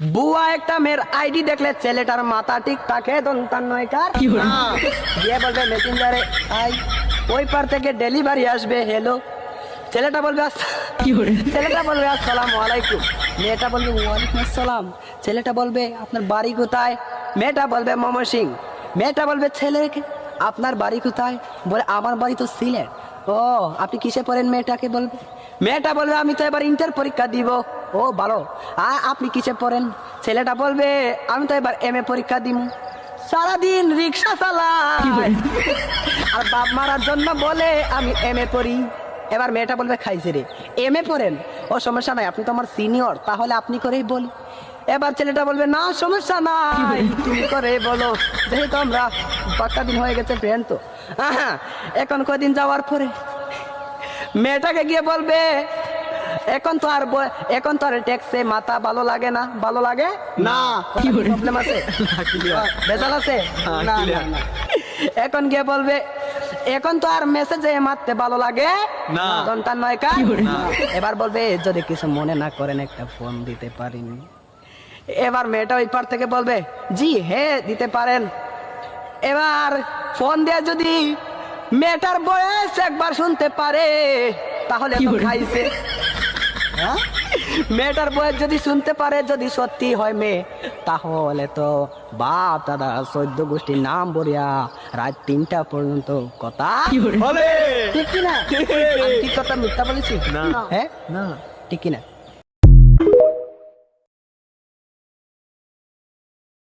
বুয়া একটা মেয়ের আইডি দেখলে ছেলেটার মাথা ঠিক থাকে দন্তান নয়কার দিয়ে বলবে মেসেঞ্জারে আই ওই পার থেকে ডেলিভারি আসবে হেলো ছেলেটা বলবে ছেলেটা বলবে আসসালাম আলাইকুম। মেয়েটা বলবে ওয়ালাইকুম আসসালাম। ছেলেটা বলবে আপনার বাড়ি কোথায়? মেয়েটা বলবে মম সিং মেয়েটা বলবে ছেলেকে আপনার বাড়ি কোথায়? বলে আমার বাড়ি তো সিলেট। ও আপনি কিসে পড়েন মেয়েটাকে বলবে? মেয়েটা বলবে আমি তো এবার ইন্টার পরীক্ষা দিব। ও ভালো। আপনি কিসে পড়েন? ছেলেটা বলবে আমি তো এবার এম এ পরীক্ষা দিব সারাদিন রিক্সা চালাই। আর বাপ মারার জন্য বলে আমি এম এ পড়ি। এবার মেয়েটা বলবে খাইছে রে। এম এ পড়েন? ও সমস্যা নাই আপনি তো আমার সিনিয়র তাহলে আপনি করেই বলি। এবার ছেলেটা বলবে না সমস্যা নাই তুমি করে বলো। যেহেতু আমরা পাক্কা দিন হয়ে গেছে ফ্রেন্ড তো। এখন কদিন যাওয়ার পরে? মেয়েটাকে গিয়ে বলবে এখন তো আর এখন তো আর ট্যাক্সে মাথা ভালো লাগে না। ভালো লাগে? না। প্রবলেম আছে? বেজাল আছে? হ্যাঁ, না। এখন গিয়ে বলবে? এখন তো আর মেসেজে মারতে ভালো লাগে? না। দন্তান নয় কা? এবার বলবে যদি কিছু মনে না করেন একটা ফোন দিতে পারিনি। এবার মেয়েটা ওই পার থেকে বলবে জি হ্যাঁ দিতে পারেন। এবার ফোন দিয়ে যদি মেয়েটার বয়স একবার শুনতে পারে তাহলে খাইছে? মেয়েটার বয়স যদি শুনতে পারে যদি সত্যি হয় মেয়ে তাহলে তো বাপ দাদা চোদ্দ গোষ্ঠীর নাম বরিয়া রাত তিনটা পর্যন্ত কথা ঠিক কিনা? না ঠিক কথা মিথ্যা বলেছি? না। হ্যাঁ? না। ঠিক কিনা?